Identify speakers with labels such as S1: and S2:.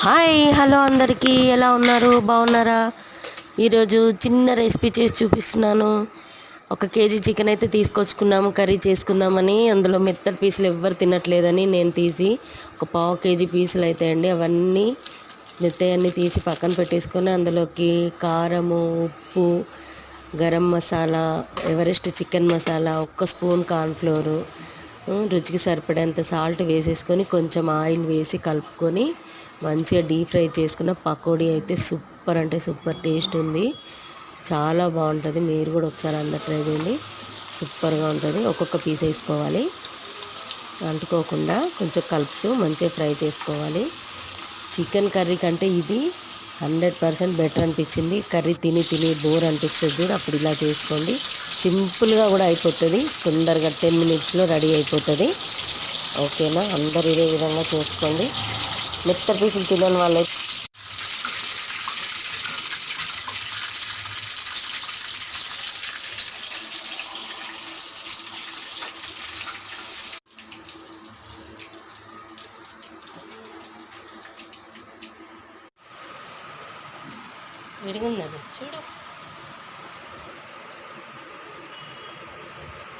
S1: Hi hello అందరికీ. ఎలా ఉన్నారు? బాగున్నారా? ఈరోజు చిన్న రెసిపీ చేసి చూపిస్తున్నాను. ఒక కేజీ చికెన్ అయితే తీసుకొచ్చుకున్నాము కర్రీ చేసుకుందామని. అందులో మెత్తడి పీసులు ఎవ్వరు తినట్లేదని నేను తీసి ఒక పావు కేజీ పీసులు అయితే అండి. అవన్నీ మెత్తయన్నీ తీసి పక్కన పెట్టేసుకొని అందులోకి కారము ఉప్పు గరం మసాలా ఎవరెస్ట్ చికెన్ మసాలా ఒక్క స్పూన్ కార్న్ఫ్లోరు రుచికి సరిపడేంత సాల్ట్ వేసేసుకొని కొంచెం ఆయిల్ వేసి కలుపుకొని మంచిగా డీప్ ఫ్రై చేసుకున్న పకోడీ అయితే సూపర్ అంటే సూపర్ టేస్ట్ ఉంది. చాలా బాగుంటుంది. మీరు కూడా ఒకసారి అందరు ట్రై చేయండి. సూపర్గా ఉంటుంది. ఒక్కొక్క పీస్ వేసుకోవాలి. అంటుకోకుండా కొంచెం కలుపుతూ మంచిగా ఫ్రై చేసుకోవాలి. చికెన్ కర్రీ కంటే ఇది హండ్రెడ్ పర్సెంట్ బెటర్ అనిపించింది. కర్రీ తిని తిని బోర్ అనిపిస్తుంది. అప్పుడు ఇలా చేసుకోండి. సింపుల్గా కూడా అయిపోతుంది. తొందరగా టెన్ మినిట్స్లో రెడీ అయిపోతుంది. ఓకేనా? అందరు ఇదే విధంగా చేసుకోండి. మెత్త పీసులు తినని వాళ్ళైతే విడిగుంది అది చూడు.